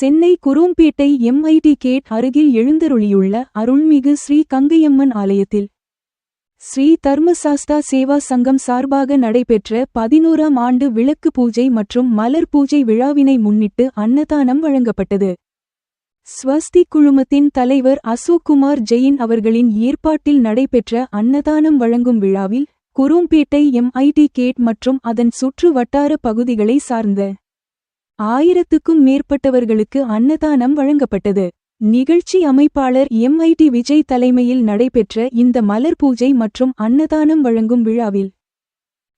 Chennai Chromepet MIT gate அருகில் எழுந்தருளியுள்ள அருள்மிகு ஸ்ரீ கங்கையம்மன் ஆலயத்தில் ஸ்ரீ தர்மசாஸ்தா சேவா சங்கம் சார்பாக நடைபெற்ற பதினோராம் ஆண்டு விளக்கு பூஜை மற்றும் மலர் பூஜை விழாவினை முன்னிட்டு அன்னதானம் வழங்கப்பட்டது. ஸ்வஸ்தி குழுமத்தின் தலைவர் அசோக் குமார் ஜெயின் அவர்களின் ஏற்பாட்டில் நடைபெற்ற அன்னதானம் வழங்கும் விழாவில் குரோம்பேட்டை எம்ஐடி கேட் மற்றும் அதன் சுற்று வட்டார பகுதிகளை சார்ந்த ஆயிரத்துக்கும் மேற்பட்டவர்களுக்கு அன்னதானம் வழங்கப்பட்டது. நிகழ்ச்சி அமைப்பாளர் எம்ஐடி விஜய் தலைமையில் நடைபெற்ற இந்த மலர் பூஜை மற்றும் அன்னதானம் வழங்கும் விழாவில்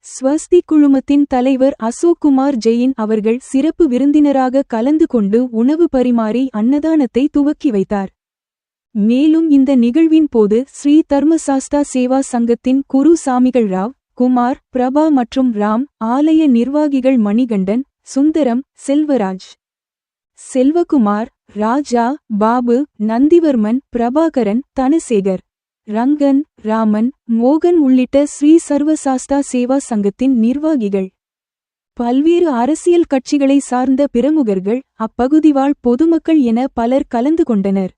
ஸ்வஸ்தி குழுமத்தின் தலைவர் அசோக் குமார் ஜெயின் அவர்கள் சிறப்பு விருந்தினராக கலந்து கொண்டு உணவு பரிமாறி அன்னதானத்தை துவக்கி வைத்தார். மேலும் இந்த நிகழ்வின் போது ஸ்ரீ தர்மசாஸ்தா சேவா சங்கத்தின் குரு சாமிகள் ராவ் குமார் பிரபா மற்றும் ராம் ஆலய நிர்வாகிகள் மணிகண்டன் சுந்தரம் செல்வராஜ். செல்வகுமார் ராஜா பாபு நந்திவர்மன் பிரபாகரன் தனசேகர். ரங்கன் ராமன் மோகன் உள்ளிட்ட ஸ்ரீ சர்வசாஸ்தா சேவா சங்கத்தின் நிர்வாகிகள். பல்வேறு அரசியல் கட்சிகளை சார்ந்த பிரமுகர்கள் அப்பகுதி வாழ் பொதுமக்கள் என பலர் கலந்து கொண்டனர்.